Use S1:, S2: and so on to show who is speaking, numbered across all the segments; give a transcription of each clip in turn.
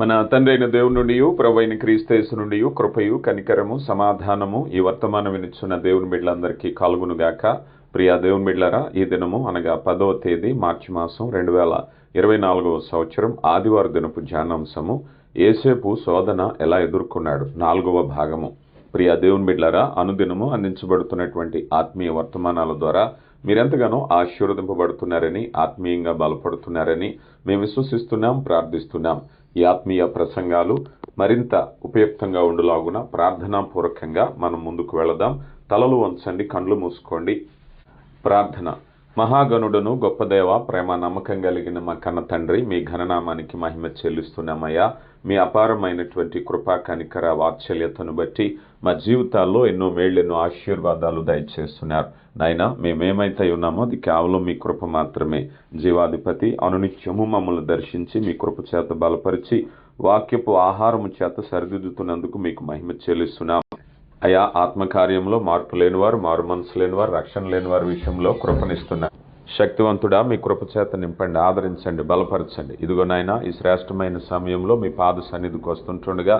S1: మన తండ్రి అయిన దేవుని నుండి ప్రభు అయిన క్రీస్తేసు నుండి కృపయు కనికరము సమాధానము ఈ వర్తమానం వినిచున్న దేవుని బిడ్డలందరికీ కాల్గునుగాక ప్రియా దేవుని బిడ్డలారా ఈ దినము అనగా పదవ తేదీ మార్చి మాసం రెండు వేల ఇరవై నాలుగవ సంవత్సరం ఆదివారం దినపు ధ్యానాంశము. ఏసేపు శోధన ఎలా ఎదుర్కొన్నాడు? నాలుగవ భాగము. ప్రియా దేవుని బిడ్డలారా అనుదినము అందించబడుతున్నటువంటి ఆత్మీయ వర్తమానాల ద్వారా మీరెంతగానో ఆశీర్వదింపబడుతున్నారని ఆత్మీయంగా బలపడుతున్నారని మేము విశ్వసిస్తున్నాం ప్రార్థిస్తున్నాం. ఈ ఆత్మీయ ప్రసంగాలు మరింత ఉపయుక్తంగా ఉండులాగున ప్రార్థనాపూర్వకంగా మనం ముందుకు వెళదాం. తలలు వంచండి కండ్లు మూసుకోండి. ప్రార్థన. మహాగణుడును గొప్పదేవ ప్రేమ నమ్మకం కలిగిన మా కన్న తండ్రి మీ ఘననామానికి మహిమ చెల్లిస్తున్నామయ్యా. మీ అపారమైనటువంటి కృపా కనికర వాత్సల్యతను బట్టి మా జీవితాల్లో ఎన్నో మేళ్ళు ఆశీర్వాదాలు దయచేస్తున్నారు. నాయన మేమేమైతే ఉన్నామో అది కేవలం మీ కృప మాత్రమే. జీవాధిపతి అనునిత్యము మమ్మల్ని దర్శించి మీ కృప చేత బలపరిచి వాక్యపు ఆహారము చేత సరిదిద్దుతున్నందుకు మీకు మహిమ చెల్లిస్తున్నాం. అయా ఆత్మకార్యంలో మార్పు లేనివారు మారు మనసు లేనివారు రక్షణ లేనివారి విషయంలో కృపనిస్తున్నారు. శక్తివంతుడా మీ కృపచేత నింపండి ఆదరించండి బలపరచండి. ఇదిగో నాయన ఈ శ్రేష్టమైన సమయంలో మీ పాద సన్నిధికి వస్తుంటుండగా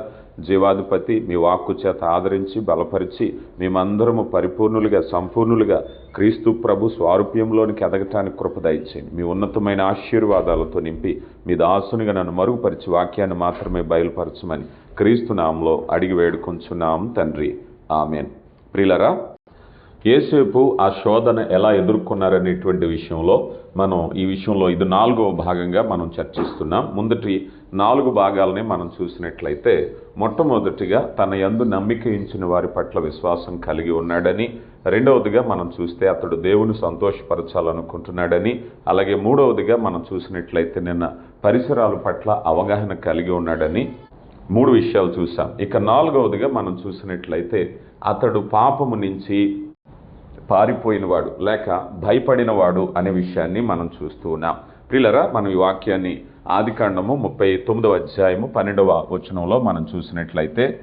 S1: జీవాధిపతి మీ వాక్కు చేత ఆదరించి బలపరిచి మేమందరము పరిపూర్ణులుగా సంపూర్ణులుగా క్రీస్తు ప్రభు స్వారూప్యంలోనికి ఎదగటానికి కృప దయచేయండి. మీ ఉన్నతమైన ఆశీర్వాదాలతో నింపి మీ దాసునిగా నన్ను మరుగుపరిచి వాక్యాన్ని మాత్రమే బయలుపరచమని క్రీస్తు నామంలో అడిగి వేడుకొంచున్నాం తండ్రి. ఆమెన్. ప్రిలరా ఏసేపు ఆ శోధన ఎలా ఎదుర్కొన్నారనేటువంటి విషయంలో మనం ఈ విషయంలో ఇది నాలుగవ భాగంగా మనం చర్చిస్తున్నాం. ముందటి నాలుగు భాగాలని మనం చూసినట్లయితే మొట్టమొదటిగా తన యందు నమ్మిక ఇచ్చిన వారి పట్ల విశ్వాసం కలిగి ఉన్నాడని రెండవదిగా మనం చూస్తే అతడు దేవుని సంతోషపరచాలనుకుంటున్నాడని అలాగే మూడవదిగా మనం చూసినట్లయితే నిన్న పరిసరాల పట్ల అవగాహన కలిగి ఉన్నాడని మూడు విషయాలు చూసాం. ఇక నాలుగవదిగా మనం చూసినట్లయితే అతడు పాపము నుంచి పారిపోయినవాడు లేక భయపడినవాడు అనే విషయాన్ని మనం చూస్తూ ఉన్నాం. ప్రిలరా మనం ఈ వాక్యాన్ని ఆదికాండము ముప్పై తొమ్మిదవ అధ్యాయము పన్నెండవ వచనంలో మనం చూసినట్లయితే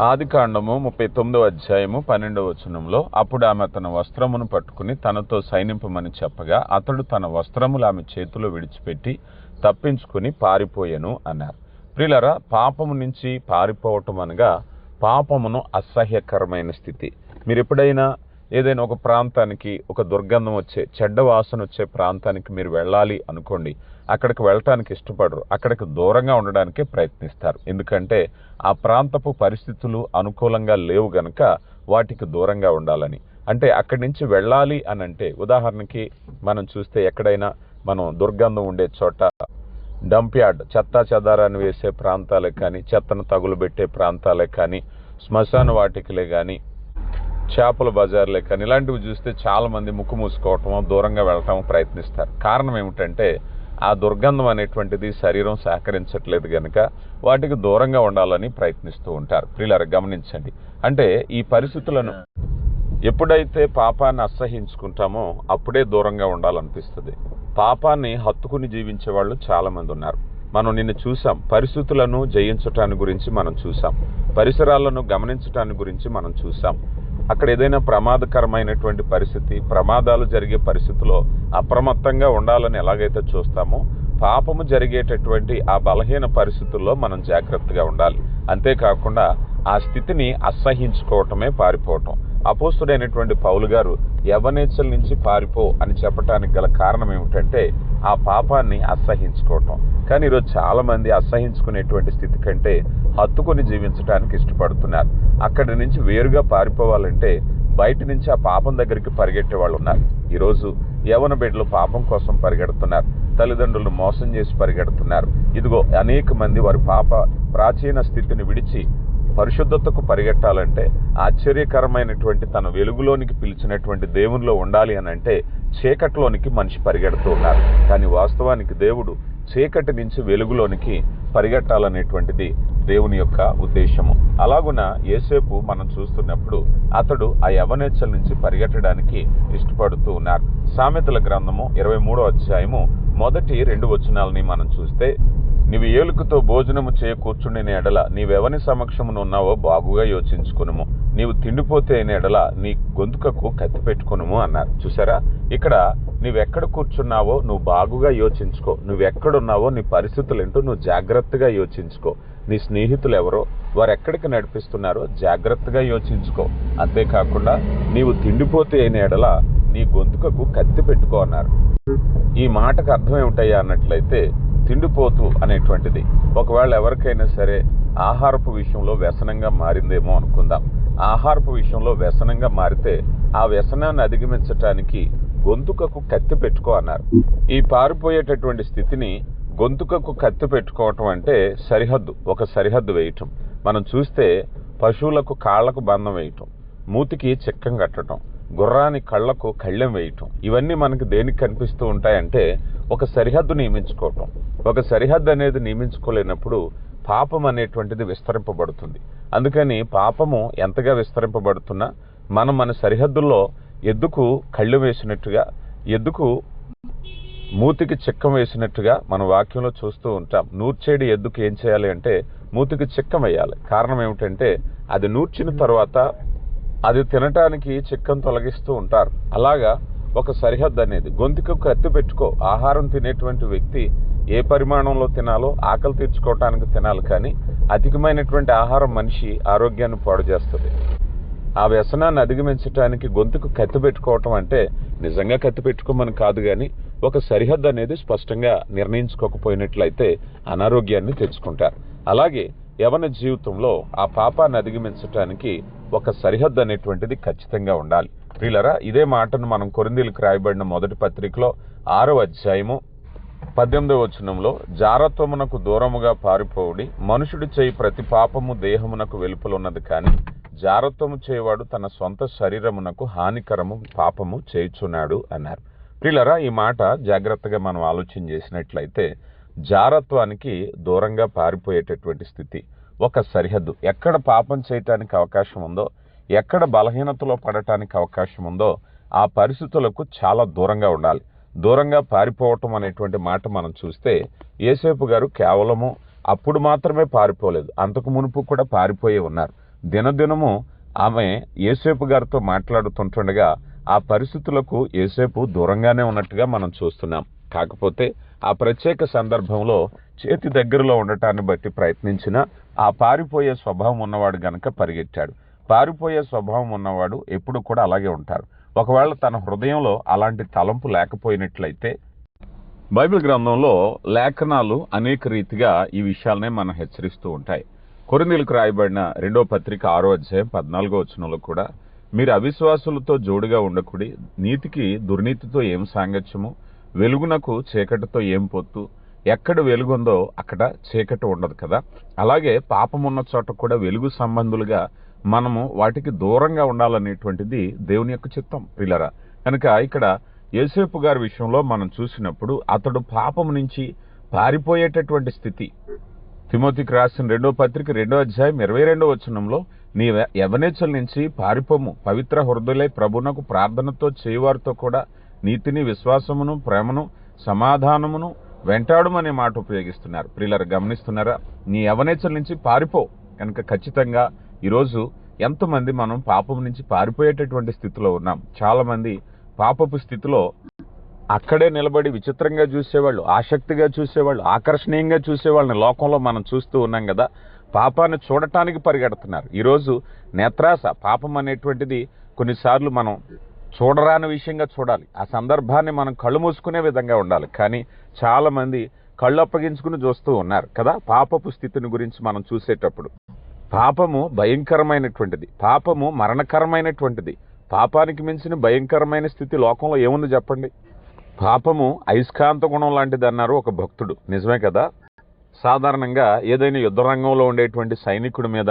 S1: ఆదికాండము ముప్పై తొమ్మిదవ అధ్యాయము పన్నెండవ వచనంలో అప్పుడు ఆమె తన వస్త్రమును పట్టుకుని తనతో సైనింపమని చెప్పగా అతడు తన వస్త్రములు ఆమె చేతిలో విడిచిపెట్టి తప్పించుకుని పారిపోయాను అన్నారు. ప్రిలరా పాపము నుంచి పారిపోవటం అనగా పాపమును అసహ్యకరమైన స్థితి. మీరు ఎప్పుడైనా ఏదైనా ఒక ప్రాంతానికి ఒక దుర్గంధం వచ్చే చెడ్డ వాసన వచ్చే ప్రాంతానికి మీరు వెళ్ళాలి అనుకోండి అక్కడికి వెళ్ళటానికి ఇష్టపడరు. అక్కడికి దూరంగా ఉండడానికే ప్రయత్నిస్తారు. ఎందుకంటే ఆ ప్రాంతపు పరిస్థితులు అనుకూలంగా లేవు గనక వాటికి దూరంగా ఉండాలని. అంటే అక్కడి నుంచి వెళ్ళాలి అని అంటే ఉదాహరణకి మనం చూస్తే ఎక్కడైనా మనం దుర్గంధం ఉండే చోట డంప్ యార్డ్ చెత్తా చెదారాన్ని వేసే ప్రాంతాలే కానీ చెత్తను తగులుబెట్టే ప్రాంతాలే కానీ శ్మశాన వాటికలే కానీ చేపల బజార్లే కానీ ఇలాంటివి చూస్తే చాలా మంది ముక్కు మూసుకోవటం దూరంగా వెళ్ళటం ప్రయత్నిస్తారు. కారణం ఏమిటంటే ఆ దుర్గంధం అనేటువంటిది శరీరం సహకరించట్లేదు కనుక వాటికి దూరంగా ఉండాలని ప్రయత్నిస్తూ ఉంటారు. ప్రియులారు గమనించండి. అంటే ఈ పరిస్థితులను ఎప్పుడైతే పాపాన్ని అసహించుకుంటామో అప్పుడే దూరంగా ఉండాలనిపిస్తుంది. పాపాన్ని హత్తుకుని జీవించే వాళ్ళు చాలామంది ఉన్నారు. మనం నిన్ను చూసాం పరిస్థితులను జయించటాన్ని గురించి మనం చూసాం పరిసరాలను గమనించటాన్ని గురించి మనం చూసాం అక్కడ ఏదైనా ప్రమాదకరమైనటువంటి పరిస్థితి ప్రమాదాలు జరిగే పరిస్థితిలో అప్రమత్తంగా ఉండాలని ఎలాగైతే చూస్తామో పాపము జరిగేటటువంటి ఆ బలహీన పరిస్థితుల్లో మనం జాగ్రత్తగా ఉండాలి. అంతేకాకుండా ఆ స్థితిని అసహించుకోవటమే పారిపోవటం. అపోస్తుడైనటువంటి పౌలు గారు యవనేచ్చల నుంచి పారిపో అని చెప్పటానికి గల కారణం ఏమిటంటే ఆ పాపాన్ని అసహించుకోవటం. కానీ ఈరోజు చాలా మంది అసహించుకునేటువంటి స్థితి కంటే హత్తుకొని జీవించడానికి ఇష్టపడుతున్నారు. అక్కడి నుంచి వేరుగా పారిపోవాలంటే బయట నుంచి ఆ పాపం దగ్గరికి పరిగెట్టే వాళ్ళు ఉన్నారు. ఈరోజు యవన బిడ్డలు పాపం కోసం పరిగెడుతున్నారు. తల్లిదండ్రులను మోసం చేసి పరిగెడుతున్నారు. ఇదిగో అనేక మంది వారి పాప ప్రాచీన స్థితిని విడిచి పరిశుద్ధతకు పరిగెట్టాలంటే ఆశ్చర్యకరమైనటువంటి తన వెలుగులోనికి పిలిచినటువంటి దేవునిలో ఉండాలి అని అంటే చీకటిలోనికి మనిషి పరిగెడుతూ ఉన్నారు కానీ వాస్తవానికి దేవుడు చీకటి నుంచి వెలుగులోనికి పరిగెట్టాలనేటువంటిది దేవుని యొక్క ఉద్దేశము. అలాగున ఏసేపు మనం చూస్తున్నప్పుడు అతడు ఆ యవనేచ్చల నుంచి పరిగెట్టడానికి ఇష్టపడుతూ ఉన్నారు. సామెతల గ్రంథము ఇరవై మూడో అధ్యాయము మొదటి రెండు వచనాలని మనం చూస్తే నీవు ఏలుకతో భోజనము చేయ కూర్చుండిన ఎడల నీవెవని సమక్షమును ఉన్నావో బాగుగా యోచించుకునుము. నీవు తిండిపోతే అయిన ఎడల నీ గొంతుకకు కత్తి పెట్టుకునుము అన్నారు. చూసారా ఇక్కడ నువ్వెక్కడ కూర్చున్నావో నువ్వు బాగుగా యోచించుకో. నువ్వెక్కడున్నావో నీ పరిస్థితులు ఏంటో నువ్వు జాగ్రత్తగా యోచించుకో. నీ స్నేహితులు ఎవరో వారు ఎక్కడికి నడిపిస్తున్నారో జాగ్రత్తగా యోచించుకో. అంతేకాకుండా నీవు తిండిపోతే అయిన ఎడల నీ గొంతుకకు కత్తి పెట్టుకో అన్నారు. ఈ మాటకు అర్థం ఏమిటయ్యా అన్నట్లయితే తిండిపోతు అనేటువంటిది. ఒకవేళ ఎవరికైనా సరే ఆహారపు విషయంలో వ్యసనంగా మారిందేమో అనుకుందాం. ఆహారపు విషయంలో వ్యసనంగా మారితే ఆ వ్యసనాన్ని అధిగమించటానికి గొంతుకకు కత్తి పెట్టుకో అన్నారు. ఈ పారిపోయేటటువంటి స్థితిని గొంతుకకు కత్తి పెట్టుకోవటం అంటే సరిహద్దు ఒక సరిహద్దు వేయటం. మనం చూస్తే పశువులకు కాళ్ళకు బంధం వేయటం మూతికి చిక్కం కట్టడం గుర్రాని కళ్ళకు కళ్ళెం వేయటం. ఇవన్నీ మనకు దేనికి కనిపిస్తూ ఉంటాయంటే ఒక సరిహద్దు నియమించుకోవటం. ఒక సరిహద్దు అనేది నియమించుకోలేనప్పుడు పాపం అనేటువంటిది విస్తరింపబడుతుంది. అందుకని పాపము ఎంతగా విస్తరింపబడుతున్నా మనం మన సరిహద్దుల్లో ఎద్దుకు కళ్ళు వేసినట్టుగా ఎద్దుకు మూతికి చిక్కం వేసినట్టుగా మనం వాక్యంలో చూస్తూ ఉంటాం. నూర్చేడి ఎద్దుకు ఏం చేయాలి అంటే మూతికి చిక్కం వేయాలి. కారణం ఏమిటంటే అది నూర్చిన తర్వాత అది తినటానికి చిక్కం తొలగిస్తూ ఉంటారు. అలాగా ఒక సరిహద్దు అనేది. గొంతుకు కత్తి పెట్టుకో. ఆహారం తినేటువంటి వ్యక్తి ఏ పరిమాణంలో తినాలో ఆకలి తీర్చుకోవటానికి తినాలి కానీ అధికమైనటువంటి ఆహారం మనిషి ఆరోగ్యాన్ని పాడు చేస్తుంది. ఆ వ్యసనాన్ని అధిగమించడానికి గొంతుకు కత్తి పెట్టుకోవటం అంటే నిజంగా కత్తి పెట్టుకోమని కాదు కానీ ఒక సరిహద్దు అనేది స్పష్టంగా నిర్ణయించుకోకపోయినట్లయితే అనారోగ్యాన్ని తెచ్చుకుంటారు. అలాగే యవన జీవితంలో ఆ పాపాన్ని అధిగమించటానికి ఒక సరిహద్దు అనేటువంటిది ఖచ్చితంగా ఉండాలి. ప్రియులరా ఇదే మాటను మనం కొరిందీలకు రాయబడిన మొదటి పత్రికలో ఆరో అధ్యాయము పద్దెనిమిదవ వచనంలో జారత్వమునకు దూరముగా పారిపోవుడి మనుషుడు చేయి ప్రతి పాపము దేహమునకు వెలుపలున్నది కానీ జారత్వము చేయవాడు తన సొంత శరీరమునకు హానికరము పాపము చేయుచున్నాడు అన్నారు. ప్రియులరా ఈ మాట జాగ్రత్తగా మనం ఆలోచన చేసినట్లయితే జారత్వానికి దూరంగా పారిపోయేటటువంటి స్థితి ఒక సరిహద్దు. ఎక్కడ పాపం చేయటానికి అవకాశం ఉందో ఎక్కడ బలహీనతలో పడటానికి అవకాశం ఉందో ఆ పరిస్థితులకు చాలా దూరంగా ఉండాలి. దూరంగా పారిపోవటం అనేటువంటి మాట మనం చూస్తే ఏసేపు గారు కేవలము అప్పుడు మాత్రమే పారిపోలేదు. అంతకు మునుపు కూడా పారిపోయి ఉన్నారు. దినదినము ఆమె ఏసేపు గారితో మాట్లాడుతుంటుండగా ఆ పరిస్థితులకు ఏసేపు దూరంగానే ఉన్నట్టుగా మనం చూస్తున్నాం. కాకపోతే ఆ ప్రత్యేక సందర్భంలో చేతి దగ్గరలో ఉండటాన్ని బట్టి ప్రయత్నించిన ఆ పారిపోయే స్వభావం ఉన్నవాడు గనక పరిగెత్తాడు. పారిపోయే స్వభావం ఉన్నవాడు ఎప్పుడు కూడా అలాగే ఉంటారు. ఒకవేళ తన హృదయంలో అలాంటి తలంపు లేకపోయినట్లయితే బైబిల్ గ్రంథంలో లేఖనాలు అనేక రీతిగా ఈ విషయాలనే మనం హెచ్చరిస్తూ ఉంటాయి. కొరిందీలకు రాయబడిన రెండో పత్రిక ఆరో అధ్యాయం పద్నాలుగో వచనంలో కూడా మీరు అవిశ్వాసులతో జోడుగా ఉండకుడి నీతికి దుర్నీతితో ఏం సాంగత్యము? వెలుగునకు చీకటితో ఏం పొత్తు? ఎక్కడ వెలుగుందో అక్కడ చీకటి ఉండదు కదా? అలాగే పాపమున్న చోట కూడా వెలుగు సంబంధులుగా మనము వాటికి దూరంగా ఉండాలనేటువంటిది దేవుని యొక్క చిత్తం పిల్లరా కనుక ఇక్కడ యేసేపు గారి విషయంలో మనం చూసినప్పుడు అతడు పాపము నుంచి పారిపోయేటటువంటి స్థితి. తిమోతికి రాసిన రెండో పత్రిక రెండో అధ్యాయం ఇరవై రెండో వచనంలో నీ యవనేచ్చల నుంచి పారిపోము పవిత్ర హృదయలై ప్రభునకు ప్రార్థనతో చేయువారితో కూడా నీతిని విశ్వాసమును ప్రేమను సమాధానమును వెంటాడమనే మాట ఉపయోగిస్తున్నారు. ప్రియులరు గమనిస్తున్నారా? నీ యవనేచ్చల నుంచి పారిపో. కనుక ఖచ్చితంగా ఈరోజు ఎంతమంది మనం పాపం నుంచి పారిపోయేటటువంటి స్థితిలో ఉన్నాం. చాలామంది పాపపు స్థితిలో అక్కడే నిలబడి విచిత్రంగా చూసేవాళ్ళు ఆసక్తిగా చూసేవాళ్ళు ఆకర్షణీయంగా చూసేవాళ్ళని లోకంలో మనం చూస్తూ ఉన్నాం కదా. పాపాన్ని చూడటానికి పరిగెడుతున్నారు. ఈరోజు నేత్రాస పాపం అనేటువంటిది కొన్నిసార్లు మనం చూడరాని విషయంగా చూడాలి. ఆ సందర్భాన్ని మనం కళ్ళు మూసుకునే విధంగా ఉండాలి. కానీ చాలామంది కళ్ళు అప్పగించుకుని చూస్తూ ఉన్నారు కదా పాపపు స్థితిని గురించి మనం చూసేటప్పుడు. పాపము భయంకరమైనటువంటిది. పాపము మరణకరమైనటువంటిది. పాపానికి మించిన భయంకరమైన స్థితి లోకంలో ఏముంది చెప్పండి? పాపము అయస్కాంత గుణం లాంటిది అన్నారు ఒక భక్తుడు. నిజమే కదా? సాధారణంగా ఏదైనా యుద్ధ రంగంలో ఉండేటువంటి సైనికుడి మీద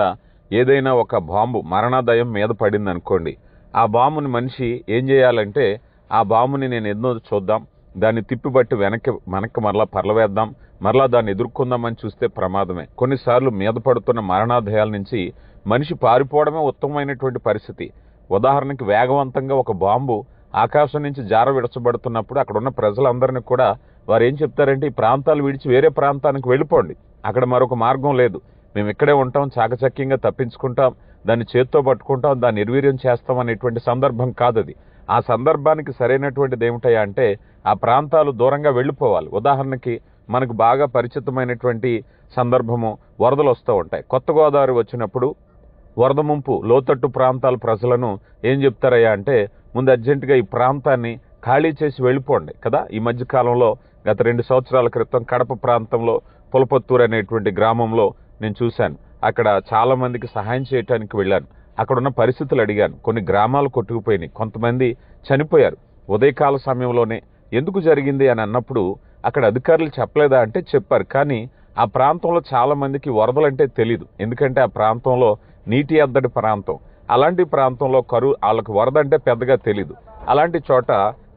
S1: ఏదైనా ఒక బాంబు మరణాదయం మీద పడింది అనుకోండి ఆ బాంబుని మనిషి ఏం చేయాలంటే ఆ బాంబుని నేను ఎన్నో చూద్దాం దాన్ని తిప్పిబట్టి వెనక్కి వెనక్కి మరలా పర్లవేద్దాం మరలా దాన్ని ఎదుర్కొందామని చూస్తే ప్రమాదమే. కొన్నిసార్లు మీద పడుతున్న మరణాదయాల నుంచి మనిషి పారిపోవడమే ఉత్తమమైనటువంటి పరిస్థితి. ఉదాహరణకి వేగవంతంగా ఒక బాంబు ఆకాశం నుంచి జార విడచబడుతున్నప్పుడు అక్కడ ఉన్న ప్రజలందరినీ కూడా వారు ఏం చెప్తారంటే ఈ ప్రాంతాలు విడిచి వేరే ప్రాంతానికి వెళ్ళిపోండి. అక్కడ మరొక మార్గం లేదు. మేము ఇక్కడే ఉంటాం చాకచక్యంగా తప్పించుకుంటాం దాన్ని చేత్తో పట్టుకుంటాం దాన్ని నిర్వీర్యం చేస్తాం అనేటువంటి సందర్భం కాదు అది. ఆ సందర్భానికి సరైనటువంటిది ఏమిటయ్యా అంటే ఆ ప్రాంతాలు దూరంగా వెళ్ళిపోవాలి. ఉదాహరణకి మనకు బాగా పరిచితమైనటువంటి సందర్భము వరదలు వస్తూ ఉంటాయి. కొత్త గోదావరి వచ్చినప్పుడు వరద ముంపు లోతట్టు ప్రాంతాల ప్రజలను ఏం చెప్తారయ్యా అంటే ముందు అర్జెంటుగా ఈ ప్రాంతాన్ని ఖాళీ చేసి వెళ్ళిపోండి కదా? ఈ మధ్యకాలంలో గత రెండు సంవత్సరాల క్రితం కడప ప్రాంతంలో పులపత్తూరు అనేటువంటి గ్రామంలో నేను చూశాను. అక్కడ చాలామందికి సహాయం చేయడానికి వెళ్ళాను. అక్కడ ఉన్న పరిస్థితులు అడిగాను. కొన్ని గ్రామాలు కొట్టుకుపోయినాయి. కొంతమంది చనిపోయారు. ఉదయకాల సమయంలోనే ఎందుకు జరిగింది అని అన్నప్పుడు అక్కడ అధికారులు చెప్పలేదా అంటే చెప్పారు. కానీ ఆ ప్రాంతంలో చాలామందికి వరదలంటే తెలియదు ఎందుకంటే ఆ ప్రాంతంలో నీటి అద్దడి ప్రాంతం. అలాంటి ప్రాంతంలో కరువు వాళ్ళకి వరద అంటే పెద్దగా తెలీదు. అలాంటి చోట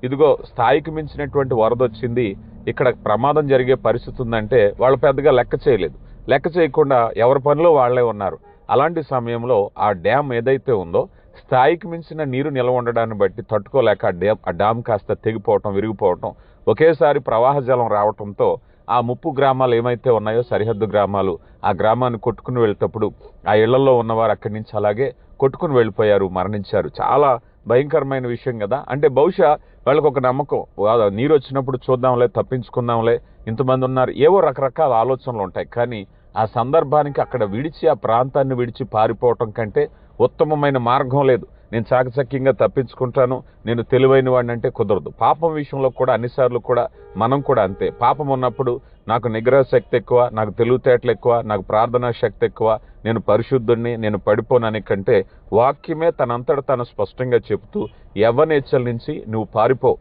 S1: ఇదిగో స్థాయికి మించినటువంటి వరద వచ్చింది ఇక్కడ ప్రమాదం జరిగే పరిస్థితి ఉందంటే వాళ్ళు పెద్దగా లెక్క చేయలేదు. లెక్క చేయకుండా ఎవరి పనిలో వాళ్ళే ఉన్నారు. అలాంటి సమయంలో ఆ డ్యామ్ ఏదైతే ఉందో స్థాయికి మించిన నీరు నిల్వ ఉండడాన్ని బట్టి తట్టుకోలేక ఆ డ్యామ్ ఆ డ్యామ్ కాస్త తెగిపోవటం విరిగిపోవటం ఒకేసారి ప్రవాహ జలం రావటంతో ఆ ముప్పు గ్రామాలు ఏమైతే ఉన్నాయో సరిహద్దు గ్రామాలు ఆ గ్రామాన్ని కొట్టుకుని వెళ్ళేటప్పుడు ఆ ఇళ్ళలో ఉన్నవారు అక్కడి నుంచి అలాగే కొట్టుకుని వెళ్ళిపోయారు మరణించారు. చాలా భయంకరమైన విషయం కదా. అంటే బహుశా వాళ్ళకు ఒక నమ్మకం నీరు వచ్చినప్పుడు చూద్దాంలే తప్పించుకుందాంలే ఇంతమంది ఉన్నారు. ఏవో రకరకాల ఆలోచనలు ఉంటాయి. కానీ ఆ సందర్భానికి అక్కడ విడిచి ఆ ప్రాంతాన్ని విడిచి పారిపోవటం కంటే ఉత్తమమైన మార్గం లేదు. నేను చాకచక్యంగా తప్పించుకుంటాను నేను తెలివైన వాడిని అంటే కుదరదు. పాపం విషయంలో కూడా అన్నిసార్లు కూడా మనం కూడా అంతే. పాపం ఉన్నప్పుడు నాకు నిగ్రహ శక్తి ఎక్కువ నాకు తెలివితేటలు ఎక్కువ నాకు ప్రార్థనా శక్తి ఎక్కువ నేను పరిశుద్ధుణ్ణి నేను పడిపోనని కంటే వాక్యమే తనంతట తను స్పష్టంగా చెబుతూ యవ్వనేచ్చల నుంచి నువ్వు పారిపో.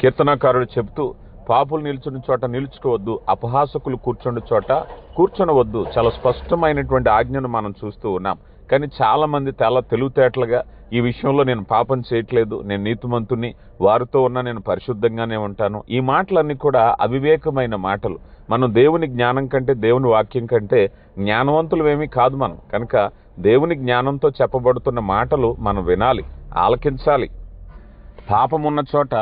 S1: కీర్తనకారుడు చెబుతూ పాపులు నిల్చుని చోట నిలుచుకోవద్దు అపహాసకులు కూర్చుని చోట కూర్చొనవద్దు. చాలా స్పష్టమైనటువంటి ఆజ్ఞను మనం చూస్తూ ఉన్నాం. కానీ చాలామంది చాలా తెలివితేటలుగా ఈ విషయంలో నేను పాపం చేయట్లేదు నేను నీతిమంతుని వారితో ఉన్న నేను పరిశుద్ధంగానే ఉంటాను. ఈ మాటలన్నీ కూడా అవివేకమైన మాటలు. మనం దేవుని జ్ఞానం కంటే దేవుని వాక్యం కంటే జ్ఞానవంతులమేమీ కాదు మనం. కనుక దేవుని జ్ఞానంతో చెప్పబడుతున్న మాటలు మనం వినాలి ఆలకించాలి. పాపం ఉన్న చోట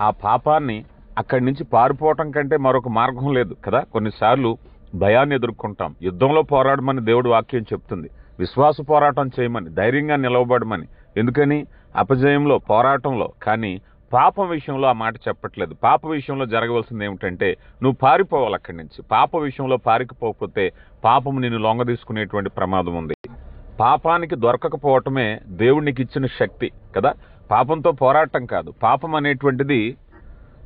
S1: ఆ పాపాన్ని అక్కడి నుంచి పారిపోవటం కంటే మరొక మార్గం లేదు కదా. కొన్నిసార్లు భయాన్ని ఎదుర్కొంటాం. యుద్ధంలో పోరాడమని దేవుడు వాక్యం చెప్తుంది. విశ్వాస పోరాటం చేయమని ధైర్యంగా నిలవబడమని. ఎందుకని? అపజయంలో పోరాటంలో. కానీ పాపం విషయంలో ఆ మాట చెప్పట్లేదు. పాప విషయంలో జరగవలసింది ఏమిటంటే నువ్వు పారిపోవాలి అక్కడి నుంచి. పాప విషయంలో పారిపోకపోతే పాపం నిన్ను లొంగ తీసుకునేటువంటి ప్రమాదం ఉంది. పాపానికి దొరకకపోవటమే దేవుడికి ఇచ్చిన శక్తి కదా? పాపంతో పోరాటం కాదు. పాపం అనేటువంటిది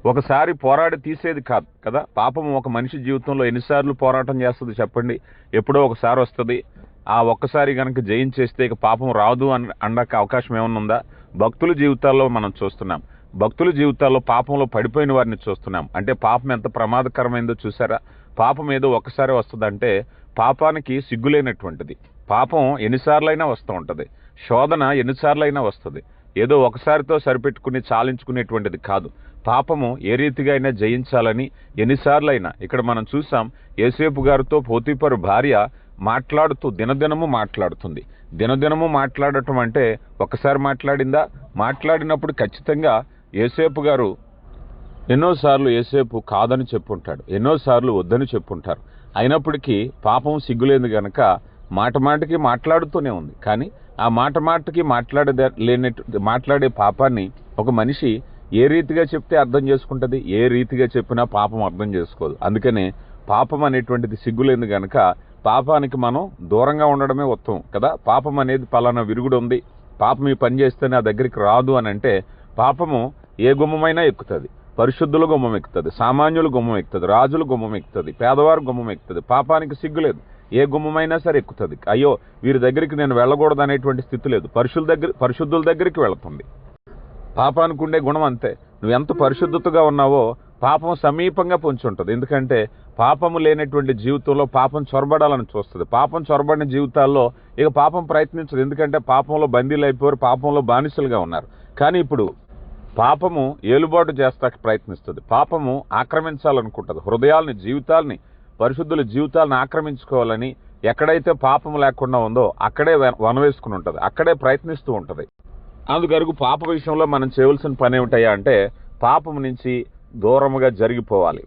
S1: ఒకసారి పోరాడి తీసేది కాదు కదా? పాపం ఒక మనిషి జీవితంలో ఎన్నిసార్లు పోరాటం చేస్తుంది చెప్పండి? ఎప్పుడో ఒకసారి వస్తుంది. ఆ ఒక్కసారి కనుక జయించేస్తే ఇక పాపం రాదు అని అనడానికి అవకాశం ఏమన్నా ఉందా? భక్తుల జీవితాల్లో మనం చూస్తున్నాం. భక్తుల జీవితాల్లో పాపంలో పడిపోయిన వారిని చూస్తున్నాం. అంటే పాపం ఎంత ప్రమాదకరమైందో చూసారా? పాపం ఏదో ఒక్కసారి వస్తుందంటే పాపానికి సిగ్గులేనటువంటిది. పాపం ఎన్నిసార్లైనా వస్తూ ఉంటుంది. శోధన ఎన్నిసార్లైనా వస్తుంది. ఏదో ఒకసారితో సరిపెట్టుకుని చాలించుకునేటువంటిది కాదు. పాపము ఏ రీతిగా అయినా జయించాలని ఎన్నిసార్లైనా. ఇక్కడ మనం చూసాం ఏసేపు గారితో పోతీపరు భార్య మాట్లాడుతూ దినదినము మాట్లాడుతుంది. దినదినము మాట్లాడటం అంటే ఒకసారి మాట్లాడిందా? మాట్లాడినప్పుడు ఖచ్చితంగా ఏసేపు గారు ఎన్నోసార్లు ఏసేపు కాదని చెప్పుంటాడు ఎన్నోసార్లు వద్దని చెప్పుంటారు. అయినప్పటికీ పాపం సిగ్గులేదు గనక మాట మాటకి మాట్లాడుతూనే ఉంది. కానీ ఆ మాట మాటకి మాట్లాడే లేని మాట్లాడే పాపాన్ని ఒక మనిషి ఏ రీతిగా చెప్తే అర్థం చేసుకుంటుంది? ఏ రీతిగా చెప్పినా పాపం అర్థం చేసుకోదు. అందుకనే పాపం అనేటువంటిది సిగ్గులేదు గనక పాపానికి మనం దూరంగా ఉండడమే ఉత్తమం కదా? పాపం అనేది పలానా విరుగుడు ఉంది. పాపం ఈ పని చేస్తే నా దగ్గరికి రాదు అని అంటే పాపము ఏ గుమ్మమైనా ఎక్కుతుంది. పరిశుద్ధుల గుమ్మం ఎక్కుతుంది సామాన్యుల గుమ్మం ఎక్కుతుంది రాజుల గుమ్మం ఎక్కుతుంది పేదవారి గుమ్మం ఎక్కుతుంది పాపానికి సిగ్గులేదు ఏ గుమ్మమైనా సరే ఎక్కుతుంది. అయ్యో వీరి దగ్గరికి నేను వెళ్ళకూడదు అనేటువంటి స్థితి లేదు. పరిశుద్ధ దగ్గర పరిశుద్ధుల దగ్గరికి వెళుతుంది. పాపానికి ఉండే గుణం అంతే. నువ్వు ఎంత పరిశుద్ధతగా ఉన్నావో పాపం సమీపంగా పొంచి ఉంటుంది. ఎందుకంటే పాపము లేనటువంటి జీవితంలో పాపం చొరబడాలని చూస్తుంది. పాపం చొరబడిన జీవితాల్లో ఇక పాపం ప్రయత్నించదు. ఎందుకంటే పాపంలో బందీలు అయిపోయారు పాపంలో బానిసలుగా ఉన్నారు. కానీ ఇప్పుడు పాపము ఏలుబాటు చేస్తాకి ప్రయత్నిస్తుంది. పాపము ఆక్రమించాలనుకుంటుంది. హృదయాల్ని జీవితాల్ని పరిశుద్ధుల జీవితాలను ఆక్రమించుకోవాలని ఎక్కడైతే పాపం లేకుండా ఉందో అక్కడే వనవేసుకుని ఉంటుంది. అక్కడే ప్రయత్నిస్తూ ఉంటుంది. అందుకరకు పాప విషయంలో మనం చేయవలసిన పని ఏమిటయ్యా అంటే పాపం నుంచి దూరముగా జరిగిపోవాలి.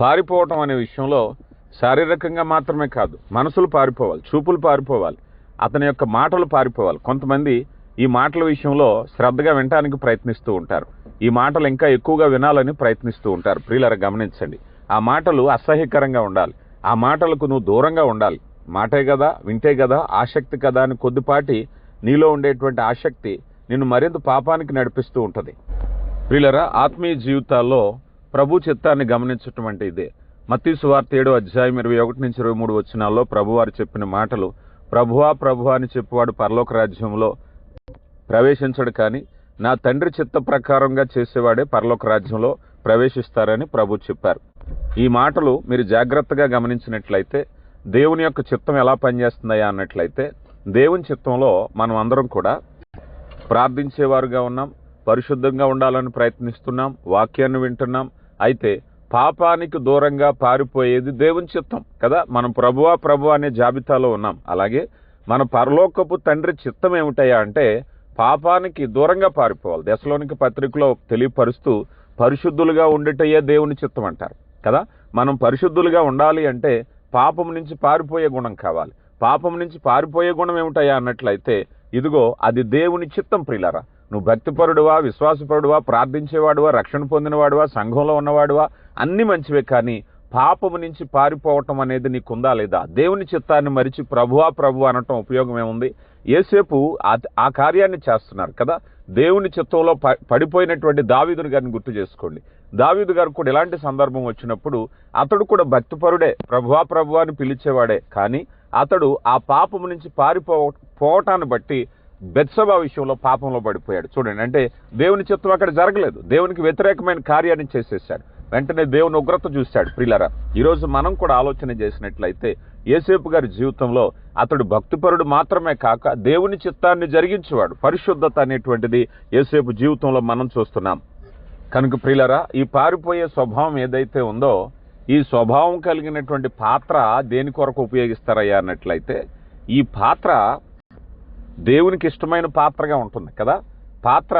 S1: పారిపోవటం అనే విషయంలో శారీరకంగా మాత్రమే కాదు మనసులు పారిపోవాలి చూపులు పారిపోవాలి అతని యొక్క మాటలు పారిపోవాలి. కొంతమంది ఈ మాటల విషయంలో శ్రద్ధగా వినటానికి ప్రయత్నిస్తూ ఉంటారు. ఈ మాటలు ఇంకా ఎక్కువగా వినాలని ప్రయత్నిస్తూ ఉంటారు. ప్రియులర గమనించండి. ఆ మాటలు అసహ్యకరంగా ఉండాలి. ఆ మాటలకు నువ్వు దూరంగా ఉండాలి. మాటే కదా వింటే కదా ఆసక్తి కదా అని కొద్దిపాటి నీలో ఉండేటువంటి ఆసక్తి నిన్ను మరింత పాపానికి నడిపిస్తూ ఉంటుంది. ప్రియులరా ఆత్మీయ జీవితాల్లో ప్రభు చిత్తాన్ని గమనించటం అంటే ఇదే. మత్తీ సువార్త ఏడో అధ్యాయం ఇరవై ఒకటి నుంచి ఇరవై మూడు వచ్చినాల్లో ప్రభువారు చెప్పిన మాటలు ప్రభువా ప్రభువా అని చెప్పేవాడు పరలోక రాజ్యంలో ప్రవేశించడు కానీ నా తండ్రి చిత్త ప్రకారంగా చేసేవాడే పరలోక రాజ్యంలో ప్రవేశిస్తారని ప్రభు చెప్పారు. ఈ మాటలు మీరు జాగ్రత్తగా గమనించినట్లయితే దేవుని యొక్క చిత్తం ఎలా పనిచేస్తుందయా అన్నట్లయితే దేవుని చిత్తంలో మనం అందరం కూడా ప్రార్థించేవారుగా ఉన్నాం పరిశుద్ధంగా ఉండాలని ప్రయత్నిస్తున్నాం వాక్యాన్ని వింటున్నాం అయితే పాపానికి దూరంగా పారిపోయేది దేవుని చిత్తం కదా? మనం ప్రభువా ప్రభు అనే జాబితాలో ఉన్నాం. అలాగే మన పరలోకపు తండ్రి చిత్తం ఏమిటయ్యా అంటే పాపానికి దూరంగా పారిపోవాలి. దశలోనికి పత్రికలో తెలియపరుస్తూ పరిశుద్ధులుగా ఉండటయ్యే దేవుని చిత్తం అంటారు కదా? మనం పరిశుద్ధులుగా ఉండాలి అంటే పాపం నుంచి పారిపోయే గుణం కావాలి. పాపం నుంచి పారిపోయే గుణం ఏమిటయ్యా అన్నట్లయితే ఇదిగో అది దేవుని చిత్తం ప్రిలరా నువ్వు భక్తిపరుడువా విశ్వాసపరుడువా ప్రార్థించేవాడువా రక్షణ పొందినవాడువా సంఘంలో ఉన్నవాడువా అన్ని మంచివే కానీ పాపము నుంచి పారిపోవటం అనేది నీకుందా లేదా? దేవుని చిత్తాన్ని మరిచి ప్రభువా ప్రభు అనటం ఉపయోగం ఏముంది ఏసేపు ఆ- ఆ కార్యాన్ని చేస్తున్నారు కదా? దేవుని చిత్తంలో పడిపోయినటువంటి దావీదుని గారిని గుర్తు చేసుకోండి. దావీదు గారు కూడా ఇలాంటి సందర్భం వచ్చినప్పుడు అతడు కూడా భక్తిపరుడే ప్రభువా ప్రభువా అని పిలిచేవాడే. కానీ అతడు ఆ పాపము నుంచి పారిపో పోవటాన్ని బట్టి బెత్సభా విషయంలో పాపంలో పడిపోయాడు. చూడండి అంటే దేవుని చిత్తం అక్కడ జరగలేదు. దేవునికి వ్యతిరేకమైన కార్యాన్ని చేసేసాడు వెంటనే దేవుని ఉగ్రత చూశాడు. ప్రిలరా ఈరోజు మనం కూడా ఆలోచన చేసినట్లయితే ఏసేపు గారి జీవితంలో అతడు భక్తిపరుడు మాత్రమే కాక దేవుని చిత్తాన్ని జరిగించేవాడు. పరిశుద్ధత అనేటువంటిది ఏసేపు జీవితంలో మనం చూస్తున్నాం. కనుక ప్రిలరా ఈ పారిపోయే స్వభావం ఏదైతే ఉందో ఈ స్వభావం కలిగినటువంటి పాత్ర దేని కొరకు ఉపయోగిస్తారయ్యా అన్నట్లయితే ఈ పాత్ర దేవునికి ఇష్టమైన పాత్రగా ఉంటుంది కదా? పాత్ర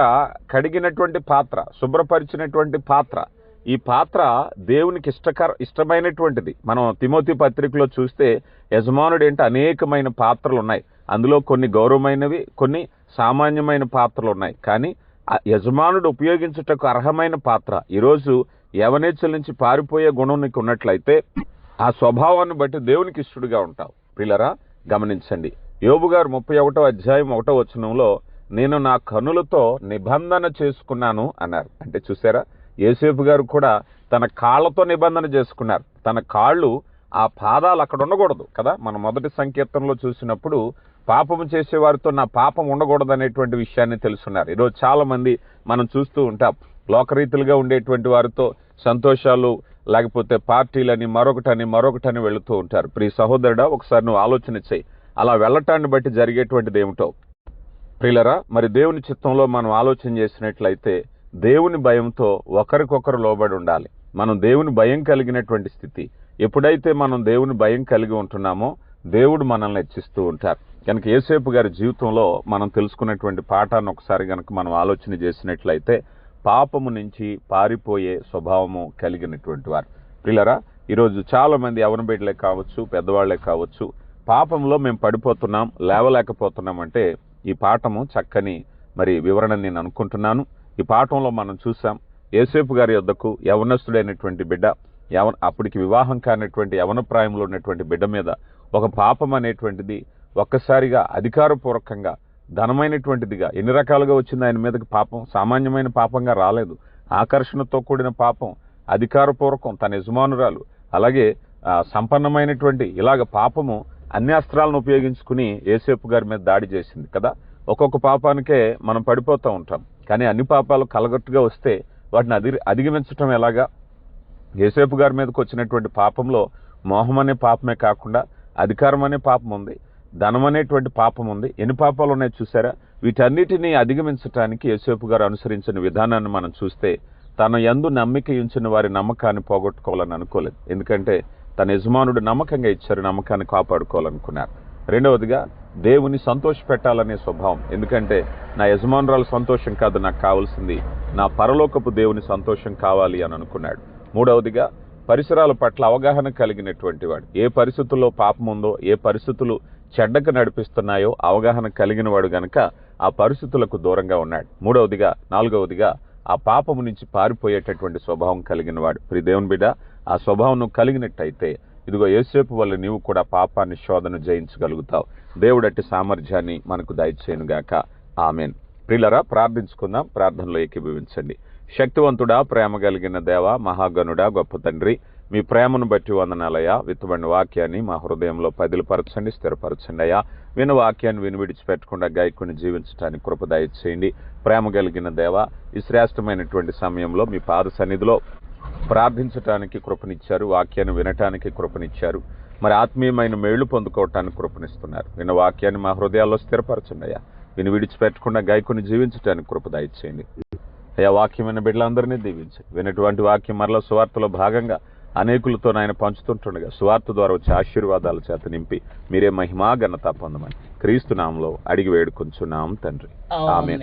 S1: కడిగినటువంటి పాత్ర శుభ్రపరిచినటువంటి పాత్ర ఈ పాత్ర దేవునికి ఇష్టకర ఇష్టమైనటువంటిది. మనం తిమోతి పత్రికలో చూస్తే యజమానుడు ఏంటి అనేకమైన పాత్రలు ఉన్నాయి అందులో కొన్ని గౌరవమైనవి కొన్ని సామాన్యమైన పాత్రలు ఉన్నాయి కానీ ఆ యజమానుడు ఉపయోగించుటకు అర్హమైన పాత్ర ఈరోజు యవనేచ్చల నుంచి పారిపోయే గుణం నీకు ఉన్నట్లయితే ఆ స్వభావాన్ని బట్టి దేవునికి ఇష్టడుగా ఉంటావు. పిల్లరా గమనించండి. యోబు గారు ముప్పై ఒకటో అధ్యాయం ఒకటో వచనంలో నేను నా కనులతో నిబంధన చేసుకున్నాను అన్నారు. అంటే చూసారా? యేసేపు గారు కూడా తన కాళ్ళతో నిబంధన చేసుకున్నారు. తన కాళ్ళు ఆ పాదాలు అక్కడ ఉండకూడదు కదా? మన మొదటి సంకీర్తనలో చూసినప్పుడు పాపము చేసేవారితో నా పాపం ఉండకూడదు అనేటువంటి విషయాన్ని తెలుసున్నారు. ఈరోజు చాలామంది మనం చూస్తూ ఉంటాం. లోకరీతులుగా ఉండేటువంటి వారితో సంతోషాలు లేకపోతే పార్టీలని మరొకటని మరొకటని వెళుతూ ఉంటారు. ప్రియ సహోదరుడా ఒకసారి నువ్వు ఆలోచన చేయి. అలా వెళ్ళటాన్ని బట్టి జరిగేటువంటిది ఏమిటో. ప్రిలరా మరి దేవుని చిత్తంలో మనం ఆలోచన చేసినట్లయితే దేవుని భయంతో ఒకరికొకరు లోబడి ఉండాలి. మనం దేవుని భయం కలిగినటువంటి స్థితి. ఎప్పుడైతే మనం దేవుని భయం కలిగి ఉంటున్నామో దేవుడు మనల్ని హెచ్చిస్తూ ఉంటారు. కనుక ఏసేపు గారి జీవితంలో మనం తెలుసుకున్నటువంటి పాఠాన్ని ఒకసారి కనుక మనం ఆలోచన చేసినట్లయితే పాపము నుంచి పారిపోయే స్వభావము కలిగినటువంటి వారు. పిల్లరా ఈరోజు చాలా మంది ఎవరి బిడ్డలే కావచ్చు పెద్దవాళ్ళే కావచ్చు పాపంలో మేము పడిపోతున్నాం లేవలేకపోతున్నాం అంటే ఈ పాఠము చక్కని మరి వివరణ నేను అనుకుంటున్నాను. ఈ పాఠంలో మనం చూసాం ఏసేపు గారి యొద్దకు యవనస్తుడైనటువంటి బిడ్డ యవన అప్పటికి వివాహం కానటువంటి యవనప్రాయంలో ఉన్నటువంటి బిడ్డ మీద ఒక పాపం అనేటువంటిది ఒక్కసారిగా అధికారపూర్వకంగా ధనమైనటువంటిదిగా ఎన్ని రకాలుగా వచ్చింది ఆయన మీదకి పాపం? సామాన్యమైన పాపంగా రాలేదు. ఆకర్షణతో కూడిన పాపం అధికారపూర్వకం తన యజమానురాలు అలాగే సంపన్నమైనటువంటి ఇలాగ పాపము అన్ని అస్త్రాలను ఉపయోగించుకుని ఏసేపు గారి మీద దాడి చేసింది కదా? ఒక్కొక్క పాపానికే మనం పడిపోతూ ఉంటాం. కానీ అన్ని పాపాలు కలగట్టుగా వస్తే వాటిని అధి అధిగమించటం ఎలాగా? ఏసేపు గారి మీదకి వచ్చినటువంటి పాపంలో మోహం అనే పాపమే కాకుండా అధికారం అనే పాపం ఉంది ధనం అనేటువంటి పాపం ఉంది. ఎన్ని పాపాలు ఉన్నాయి చూసారా వీటన్నిటిని అధిగమించటానికి యేసేపు గారు అనుసరించిన విధానాన్ని మనం చూస్తే తన యందు నమ్మిక ఉంచిన వారి నమ్మకాన్ని పోగొట్టుకోవాలని అనుకోలేదు. ఎందుకంటే తన యజమానుడు నమ్మకంగా ఇచ్చారు నమ్మకాన్ని కాపాడుకోవాలనుకున్నారు. రెండవదిగా దేవుని సంతోష పెట్టాలనే స్వభావం. ఎందుకంటే నా యజమానురాలు సంతోషం కాదు నాకు కావాల్సింది నా పరలోకపు దేవుని సంతోషం కావాలి అని అనుకున్నాడు. మూడవదిగా పరిసరాల పట్ల అవగాహన కలిగినటువంటి వాడు. ఏ పరిస్థితుల్లో పాపం ఉందో ఏ పరిస్థితులు చెడ్డకు నడిపిస్తున్నాయో అవగాహన కలిగిన వాడు గనక ఆ పరిస్థితులకు దూరంగా ఉన్నాడు. మూడవదిగా నాలుగవదిగా ఆ పాపము నుంచి పారిపోయేటటువంటి స్వభావం కలిగిన వాడు. ప్రి దేవుని బిడ్డ ఆ స్వభావం నువ్వు కలిగినట్టయితే ఇదిగో ఏసేపు వల్ల నీవు కూడా పాపాన్ని శోధన జయించగలుగుతావు. దేవుడట్టి సామర్థ్యాన్ని మనకు దయచేయనుగాక. ఆమెన్. ప్రిలరా ప్రార్థించుకుందాం ప్రార్థనలో ఏకీభవించండి. శక్తివంతుడా ప్రేమ కలిగిన దేవ మహాగనుడా గొప్ప తండ్రి మీ ప్రేమను బట్టి వందనాలయ్యా. విత్తబడిన వాక్యాన్ని మా హృదయంలో పదిలిపరచండి స్థిరపరచండి అయ్యా. విన వాక్యాన్ని విని విడిచిపెట్టకుండా గాయకుని జీవించడానికి కృప దయచేయండి. ప్రేమ కలిగిన దేవ ఈ శ్రేష్టమైనటువంటి సమయంలో మీ పాద సన్నిధిలో ప్రార్థించటానికి కృపనిచ్చారు వాక్యాన్ని వినటానికి కృపనిచ్చారు. మరి ఆత్మీయమైన మేళ్ళు పొందుకోవటానికి కృపనిస్తున్నారు. విన్న వాక్యాన్ని మా హృదయాల్లో స్థిరపరచండి అయ్యా. విని విడిచిపెట్టకుండా గాయకుని జీవించడానికి కృప దయచేయండి. అయ్యా వాక్యమైన బిడ్డలందరినీ దీవించండి. వినటువంటి వాక్యం మరలా సువార్తలో భాగంగా అనేకులతో ఆయన పంచుతుంటుండగా సువార్త ద్వారా వచ్చే ఆశీర్వాదాల చేత నింపి మీరే మహిమా ఘనత పొందమని క్రీస్తు నామంలో అడిగి వేడుకొంచున్నాం తండ్రి. ఆమె